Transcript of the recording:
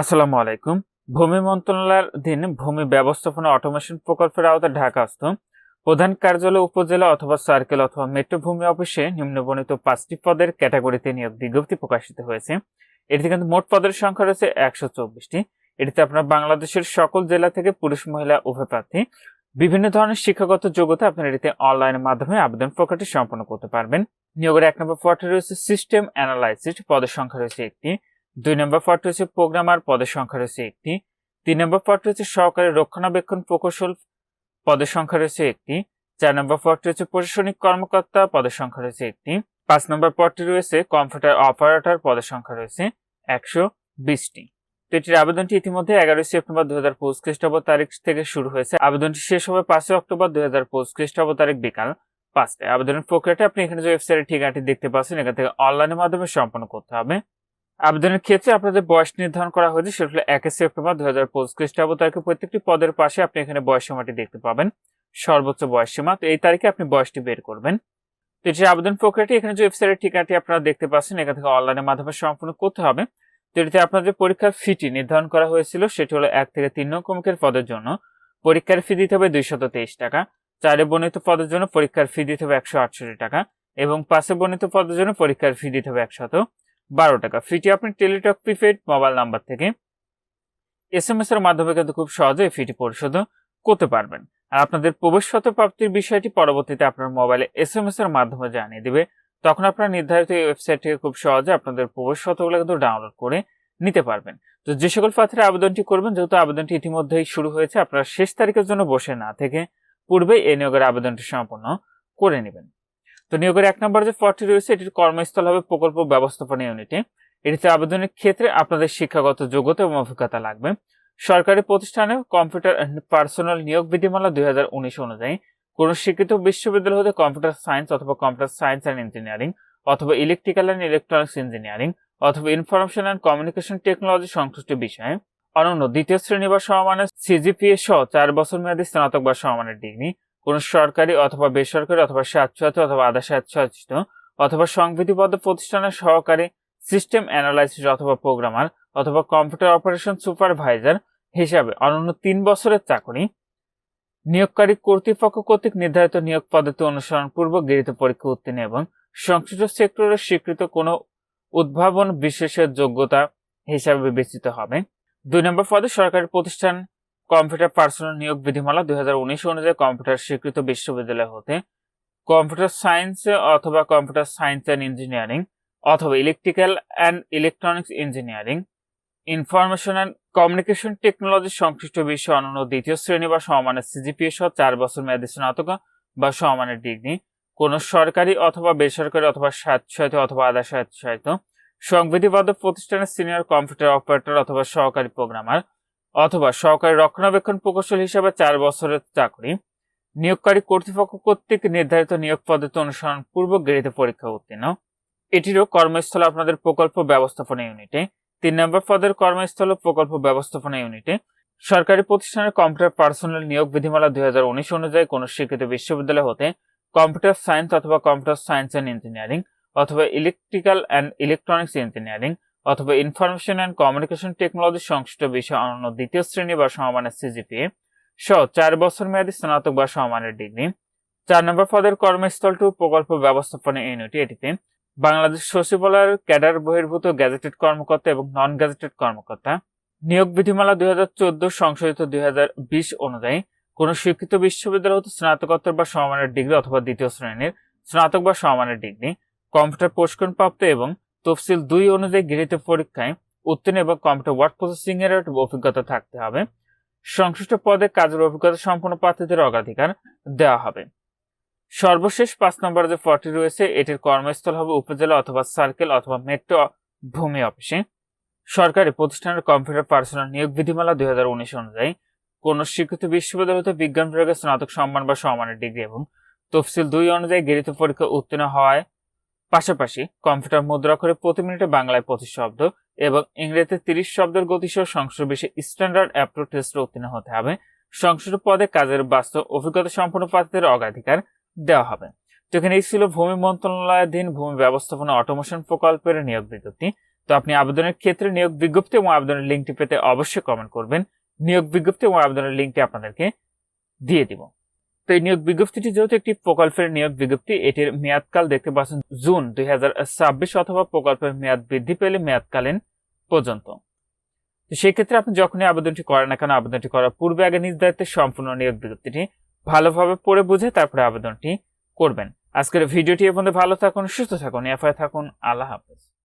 আসসালামু আলাইকুম। ভূমি মন্ত্রণালয়ের অধীন ভূমি ব্যবস্থাপনা অটোমেশন প্রকল্পের আওতায় ঢাকাস্থ প্রধান কার্যালয়, উপজেলা অথবা সার্কেল অথবা মেট্রো ভূমি অফিসে নিম্নবর্ণিত পাঁচটি পদের ক্যাটাগরিতে নিয়োগ বিজ্ঞপ্তি প্রকাশিত হয়েছে। এটিতে কিন্তু মোট পদের সংখ্যা রয়েছে একশো চব্বিশটি। এটিতে আপনার বাংলাদেশের সকল জেলা থেকে পুরুষ, মহিলা, উভয় প্রার্থী বিভিন্ন ধরনের শিক্ষাগত যোগ্যতা আপনার এটিতে অনলাইনের মাধ্যমে আবেদন প্রক্রিয়াটি সম্পন্ন করতে পারবেন। নিয়োগের এক নম্বর পদটি রয়েছে সিস্টেম অ্যানালাইসিস পদের সংখ্যা রয়েছে একটি। দুই নম্বর পদটি হচ্ছে প্রোগ্রামার পদের সংখ্যা রয়েছে একটি। তিন নম্বর পদটি হচ্ছে সহকারী রক্ষণাবেক্ষণ প্রকৌশল পদের সংখ্যা রয়েছে একটি। চার নম্বর পদটি হচ্ছে প্রশাসনিক কর্মকর্তা পদের সংখ্যা রয়েছে একটি। পাঁচ নম্বর পদটি রয়েছে কম্পিউটার অপারেটর পদের সংখ্যা রয়েছে একশো বিশটি। তো এটির আবেদনটি ইতিমধ্যে এগারোই সেপ্টেম্বর দুই হাজার পঁচিশ খ্রিস্টাব্দ তারিখ থেকে শুরু হয়েছে। আবেদনটি শেষ হবে পাঁচই অক্টোবর দুই হাজার পঁচিশ খ্রিস্টাব্দ তারিখ বিকাল পাঁচটায়। আবেদনের প্রক্রিয়াটা আপনি এখানে যে ওয়েবসাইটের ঠিকানাটি দেখতে পাচ্ছেন, এখান থেকে অনলাইনের মাধ্যমে সম্পন্ন করতে হবে। আবেদনের ক্ষেত্রে আপনাদের বয়স নির্ধারণ করা হয়েছে, সেটা হলো একে সেপ্টেম্বর দু হাজার পঁচিশ খ্রিস্টাব্দ তারিখে প্রত্যেকটি পদের পাশে আপনি এখানে বয়স সীমাটি দেখতে পাবেন। সর্বোচ্চ বয়স সীমা, তো এই তারিখে আপনি বয়সটি বের করবেন। তো এটির আবেদন প্রক্রিয়াটি, এখানে যে ওয়েবসাইটের ঠিকানাটি আপনারা দেখতে পাচ্ছেন, এখান থেকে অনলাইনের মাধ্যমে সম্পূর্ণ করতে হবে। তো এটিতে আপনাদের পরীক্ষার ফিটি নির্ধারণ করা হয়েছিল, সেটি হলো এক থেকে তিন নং কমিকের পদের জন্য। পরীক্ষার ফি দিতে হবে দুইশত তেইশ টাকা। চারে বর্ণিত পদের জন্য পরীক্ষার ফি দিতে হবে একশো আটষট্টি টাকা। এবং পাঁচে বর্ণিত পদের জন্য পরীক্ষার ফি দিতে হবে একশত। বারো টাকা। ফিটি আপনি টেলিটক প্রিপেড মোবাইল নাম্বার থেকে এস এম এস এর মাধ্যমে কিন্তু খুব সহজে ফিটি পরিশোধ করতে পারবেন। আর আপনাদের প্রবেশগত প্রাপ্তির বিষয়টি পরবর্তীতে আপনার মোবাইলে এস এম এস এর মাধ্যমে জানিয়ে দিবে। তখন আপনারা নির্ধারিত এই ওয়েবসাইট থেকে খুব সহজে আপনাদের প্রবেশগতগুলো কিন্তু ডাউনলোড করে নিতে পারবেন। তো যে সকল প্রার্থীরা আবেদনটি করবেন, যেহেতু আবেদনটি ইতিমধ্যেই শুরু হয়েছে, আপনারা শেষ তারিখের জন্য বসে না থেকে পূর্বেই এই নিয়োগের আবেদনটি সম্পন্ন করে নেবেন। তো নিয়োগের এক নম্বর যে পদটি রয়েছে, এটির কর্মস্থল হবে প্রকল্প ব্যবস্থাপনা ইউনিটে এটিতে আবেদনের ক্ষেত্রে আপনাদের শিক্ষাগত যোগ্যতা এবং অভিজ্ঞতা লাগবে। সরকারি প্রতিষ্ঠানে কম্পিউটার পার্সোনাল নিয়োগ বিধিমালা দুই হাজার উনিশ অনুযায়ী কোন স্বীকৃত বিশ্ববিদ্যালয় হতে কম্পিউটার সায়েন্স অথবা কম্পিউটার সায়েন্স অ্যান্ড ইঞ্জিনিয়ারিং অথবা ইলেকট্রিক্যাল অ্যান্ড ইলেকট্রনিক্স ইঞ্জিনিয়ারিং অথবা ইনফরমেশন অ্যান্ড কমিউনিকেশন টেকনোলজি সংশ্লিষ্ট বিষয়ে অনন্য দ্বিতীয় শ্রেণি বা সমমানের সিজিপিএ সহ চার বছর মেয়াদী স্নাতক বা সমমানের ডিগ্রি কোন সরকারি অথবা বেসরকারি অথবা স্বাচ্ছায়িত অথবা আধা স্বাচ্ছায়িত অথবা সংবিধিবদ্ধ প্রতিষ্ঠানের সহকারী সিস্টেম অ্যানালাইসিস অথবা প্রোগ্রামার অথবা কম্পিউটার অপারেশন সুপারভাইজার হিসাবে অনন্য তিন বছরের চাকরি নিয়োগকারী কর্তৃপক্ষ কর্তৃক নির্ধারিত নিয়োগ পদ্ধতি অনুসরণ পূর্বক গৃহীত পরীক্ষা উত্তীর্ণ এবং সংশ্লিষ্ট সেক্টরের স্বীকৃত কোনো উদ্ভাবন বিশেষের যোগ্যতা হিসাবে বিবেচিত হবে। দুই নম্বর পদে সরকারি প্রতিষ্ঠান কম্পিউটার পার্সোনাল নিয়োগ বিধিমালা দুই হাজার উনিশ অনুযায়ী কম্পিউটার স্বীকৃত বিশ্ববিদ্যালয় হতে কম্পিউটার সায়েন্স অথবা কম্পিউটার সায়েন্স অ্যান্ড ইঞ্জিনিয়ারিং অথবা electrical and electronics engineering, information and communication technology সংশ্লিষ্ট বিষয়ে অনন্য দ্বিতীয় শ্রেণি বা সমানের সিজিপিএ সহ চার বছর মেয়াদী স্নাতক বা সমানের ডিগ্রি, কোন সরকারি অথবা বেসরকারি অথবা স্বায়ত্তশাসিত অথবা আধা স্বায়ত্তশাসিত সংবিধিবদ্ধ প্রতিষ্ঠানের সিনিয়র কম্পিউটার অপারেটর অথবা সহকারী প্রোগ্রামার অথবা সহকারী রক্ষণাবেক্ষণ প্রকৌশল হিসাবে চার বছরের চাকরি, নিয়োগকারী কর্তৃপক্ষ কর্তৃক নির্ধারিত নিয়োগ পদ্ধতি অনুসরণ পূর্বক গৃহীত পরীক্ষা উত্তীর্ণ। এটিরও কর্মস্থল আপনাদের প্রকল্প ব্যবস্থাপনা ইউনিটে, তিন নম্বর পদের কর্মস্থল প্রকল্প ব্যবস্থাপনা ইউনিটে, সরকারি প্রতিষ্ঠানের কম্পিউটার পার্সোনাল নিয়োগ বিধিমালা দুই হাজার উনিশ অনুযায়ী কোন স্বীকৃত বিশ্ববিদ্যালয় হতে কম্পিউটার সায়েন্স অথবা কম্পিউটার সায়েন্স অ্যান্ড ইঞ্জিনিয়ারিং অথবা ইলেকট্রিক্যাল অ্যান্ড ইলেকট্রনিক্স ইঞ্জিনিয়ারিং অথবা ইনফরমেশন অ্যান্ড কমিউনিকেশন টেকনোলজি সংশ্লিষ্ট বিষয় অনন্য দ্বিতীয় শ্রেণি বা সমমানের সিজিপিএ সহ চার বছর মেয়াদী স্নাতক বা সমমানের ডিগ্রি। চার নম্বর পদের কর্মস্থল টু প্রকল্প ব্যবস্থাপনা ইউনিট এটিতে বাংলাদেশ সচিবালয়ের ক্যাডার বহির্ভূত গ্যাজেটেড কর্মকর্তা এবং নন গ্যাজেটেড কর্মকর্তা। নিয়োগ বিধিমালা দুই হাজার চোদ্দ সংশোধিত দুই হাজার বিশ অনুযায়ী কোন স্বীকৃত বিশ্ববিদ্যালয় হতে স্নাতকোত্তর বা সমমানের ডিগ্রি অথবা দ্বিতীয় শ্রেণির স্নাতক বা সমমানের ডিগ্রি, কম্পিউটার প্রশিক্ষণপ্রাপ্ত এবং তফসিল দুই অনুযায়ী গৃহীত পরীক্ষায় উত্তীর্ণ এবং কম্পিউটার ওয়ার্ড প্রসেসিং এর অভিজ্ঞতা থাকতে হবে। সংশ্লিষ্ট পদে কাজের অভিজ্ঞতা সম্পন্ন প্রার্থীদের অগ্রাধিকার দেওয়া হবে। সর্বশেষ পাঁচ নম্বর যে পদটি রয়েছে, এটির কর্মস্থল হবে উপজেলা অথবা সার্কেল অথবা মেট্রো ভূমি অফিসে সরকারি প্রতিষ্ঠানের কম্পিউটার পার্সোনাল নিয়োগ বিধিমালা দুই হাজার উনিশ অনুযায়ী কোন স্বীকৃত বিশ্ববিদ্যালয় হতে বিজ্ঞান বিভাগে স্নাতক সম্মান বা সম্মানের ডিগ্রি এবং তফসিল দুই অনুযায়ী গৃহীত পরীক্ষা উত্তীর্ণ হওয়ায় পাশাপাশি কম্পিউটার মুদ্রা করে প্রতি মিনিটে বাংলায় পঁচিশ শব্দ এবং ইংরেজিতে তিরিশ শব্দের গতিসহ সংশ্লিষ্ট বিষয়ে স্ট্যান্ডার্ড অ্যাপ্রো টেস্টে উত্তীর্ণ হতে হবে। সংশ্লিষ্ট পদে কাজের বাস্তব অভিজ্ঞতা সম্পন্ন প্রার্থীদের অগ্রাধিকার দেওয়া হবে। তো এখানে এই ছিল ভূমি মন্ত্রণালয়াধীন ভূমি ব্যবস্থাপনা অটোমেশন প্রকল্পের নিয়োগ বিজ্ঞপ্তি। তো আপনি আবেদনের ক্ষেত্রে নিয়োগ বিজ্ঞপ্তি এবং আবেদনের লিঙ্কটি পেতে অবশ্যই কমেন্ট করবেন। নিয়োগ বিজ্ঞপ্তি এবং আবেদনের লিঙ্কটি আপনাদেরকে দিয়ে দিব। তো এই নিয়োগ বিজ্ঞপ্তিটি যেহেতু একটি প্রকল্পের নিয়োগ বিজ্ঞপ্তি, এটির মেয়াদকাল দেখতে পাচ্ছেন জুন দুই অথবা প্রকল্পের মেয়াদ বৃদ্ধি পেলে মেয়াদকালীন পর্যন্ত। তো সেই ক্ষেত্রে আপনি যখনই আবেদনটি করেন না কেন, আবেদনটি করার পূর্বে আগে নিজ দায়িত্বে সম্পূর্ণ নিয়োগ বিজ্ঞপ্তিটি ভালোভাবে পড়ে বুঝে তারপরে আবেদনটি করবেন। আজকের ভিডিওটি এ পর্যন্ত, ভালো থাকুন, সুস্থ থাকুন, এফআই থাকুন, আল্লাহ হাফেজ।